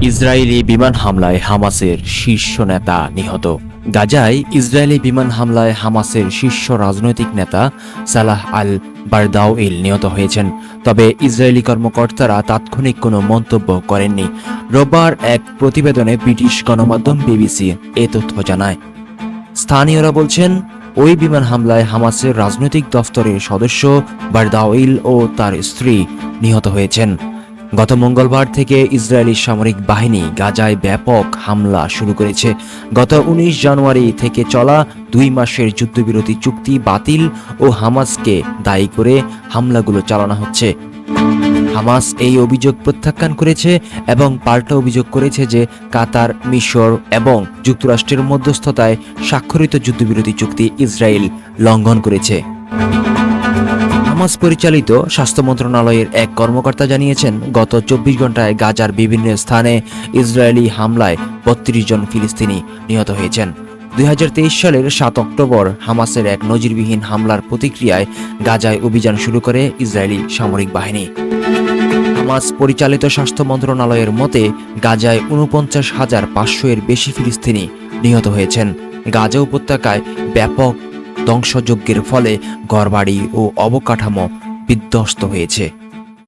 Israeli বিমান হামলায় হামাসের শীর্ষ নেতা নিহত। গাজায় ইসরায়েলি বিমান হামলায় হামাসের শীর্ষ রাজনৈতিক নেতা সালাহ আল বারদাউইল নিহত হয়েছেন। তবে ইসরায়েলি কর্মকর্তারা তাৎক্ষণিক কোনো মন্তব্য করেননি। রোববার এক প্রতিবেদনে ব্রিটিশ গণমাধ্যম বিবিসি এ তথ্য জানায়। স্থানীয়রা বলছেন, ওই বিমান হামলায় হামাসের রাজনৈতিক দফতরের সদস্য বারদাউইল ও তার স্ত্রী নিহত হয়েছেন। গত মঙ্গলবার থেকে ইসরায়েলি সামরিক বাহিনী গাজায় ব্যাপক হামলা শুরু করেছে। গত উনিশ জানুয়ারি থেকে চলা দুই মাসের যুদ্ধবিরতি চুক্তি বাতিল ও হামাসকে দায়ী করে হামলাগুলো চালানো হচ্ছে। হামাস এই অভিযোগ প্রত্যাখ্যান করেছে এবং পাল্টা অভিযোগ করেছে যে কাতার, মিশর এবং যুক্তরাষ্ট্রের মধ্যস্থতায় স্বাক্ষরিত যুদ্ধবিরতি চুক্তি ইসরায়েল লঙ্ঘন করেছে। হামাস পরিচালিত স্বাস্থ্য মন্ত্রণালয়ের এক কর্মকর্তা জানিয়েছেন, গত চব্বিশ ঘন্টায় গাজার বিভিন্ন স্থানে ইসরায়েলি হামলায় বত্রিশ জন ফিলিস্তিনি নিহত হয়েছেন। দুই হাজার তেইশ সালের সাত অক্টোবর হামাসের এক নজিরবিহীন হামলার প্রতিক্রিয়ায় গাজায় অভিযান শুরু করে ইসরায়েলি সামরিক বাহিনী। হামাস পরিচালিত স্বাস্থ্য মন্ত্রণালয়ের মতে, গাজায় উনপঞ্চাশ হাজার পাঁচশো এর বেশি ফিলিস্তিনি নিহত হয়েছেন। গাজা উপত্যকায় ব্যাপক ধ্বংসযজ্ঞের ফলে ঘরবাড়ি ও অবকাঠামো বিধ্বস্ত হয়েছে।